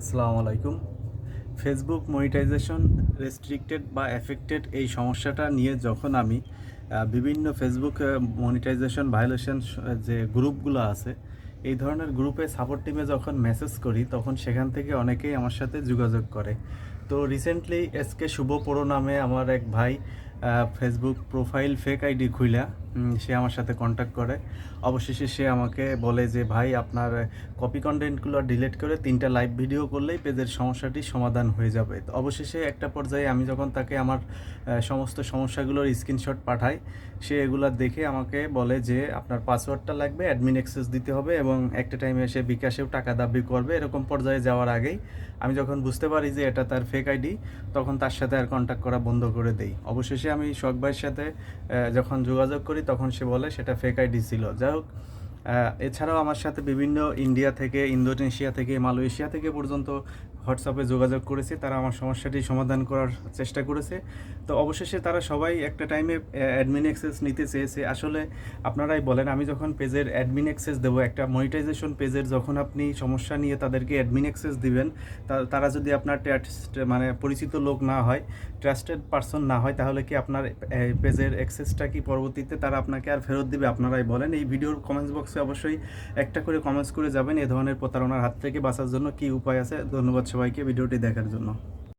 আসসালামু আলাইকুম। Facebook monetization restricted বা এফেক্টেড এই সমস্যাটা নিয়ে যখন আমি বিভিন্ন ফেসবুক মনিটাইজেশন ভায়োলেশন যে গ্রুপগুলো আছে, এই ধরনের গ্রুপে সাপোর্ট টিমে যখন মেসেজ করি, তখন সেখান থেকে অনেকেই আমার সাথে যোগাযোগ করে। তো রিসেন্টলি এসকে শুভ পোড়ো নামে আমার এক ভাই ফেসবুক প্রোফাইল ফেক আইডি খুইলা। সে আমার সাথে কন্ট্যাক্ট করে। অবশেষে সে আমাকে বলে যে, ভাই, আপনার কপি কন্টেন্টগুলো ডিলিট করে তিনটা লাইভ ভিডিও করলেই পেজের সমস্যাটি সমাধান হয়ে যাবে। অবশেষে একটা পর্যায়ে আমি যখন তাকে আমার সমস্ত সমস্যাগুলোর স্ক্রিনশট পাঠাই, সে এগুলো দেখে আমাকে বলে যে, আপনার পাসওয়ার্ডটা লাগবে অ্যাডমিন অ্যাক্সেস দিতে হবে এবং একটা টাইমে এসে বিকাশেও টাকা দাবি করবে। এরকম পর্যায়ে যাওয়ার আগেই আমি যখন বুঝতে পারি যে, এটা তার ফেক আইডি তখন তার সাথে আর কন্ট্যাক্ট করা বন্ধ করে দেই। অবশেষে আমি শখ ভাইয়ের সাথে যখন যোগাযোগ করি তখন সে বলে সেটা ফেক আইডি ছিল। যাই হোক এছাড়াও আমার সাথে বিভিন্ন ইন্ডিয়া থেকে ইন্দোনেশিয়া থেকে মালয়েশিয়া থেকে পর্যন্ত হোয়াটসঅ্যাপে যোগাযোগ করেছে, তারা আমার সমস্যাটি সমাধান করার চেষ্টা করেছে। তো অবশেষে তারা সবাই একটা টাইমে অ্যাডমিন অ্যাক্সেস নিতে চেয়েছে। আসলে আপনারাই বলেন, আমি যখন পেজের অ্যাডমিন অ্যাক্সেস দেবো, একটা মনিটাইজেশন পেজের যখন আপনি সমস্যা নিয়ে তাদেরকে অ্যাডমিন অ্যাক্সেস দিবেন তারা যদি আপনার ট্রাস্ট মানে পরিচিত লোক না হয় ট্রাস্টেড পারসন না হয়, তাহলে কি আপনার পেজের অ্যাক্সেসটা কি পরবর্তীতে তারা আপনাকে আর ফেরত দিবে? আপনারাই বলেন। এই ভিডিওর কমেন্টস বক্সে অবশ্যই একটা করে কমেন্টস করে যাবেন, এ ধরনের প্রতারণার হাত থেকে বাঁচার জন্য কি উপায় আছে। ধন্যবাদ সবাইকে ভিডিওটি দেখার জন্য।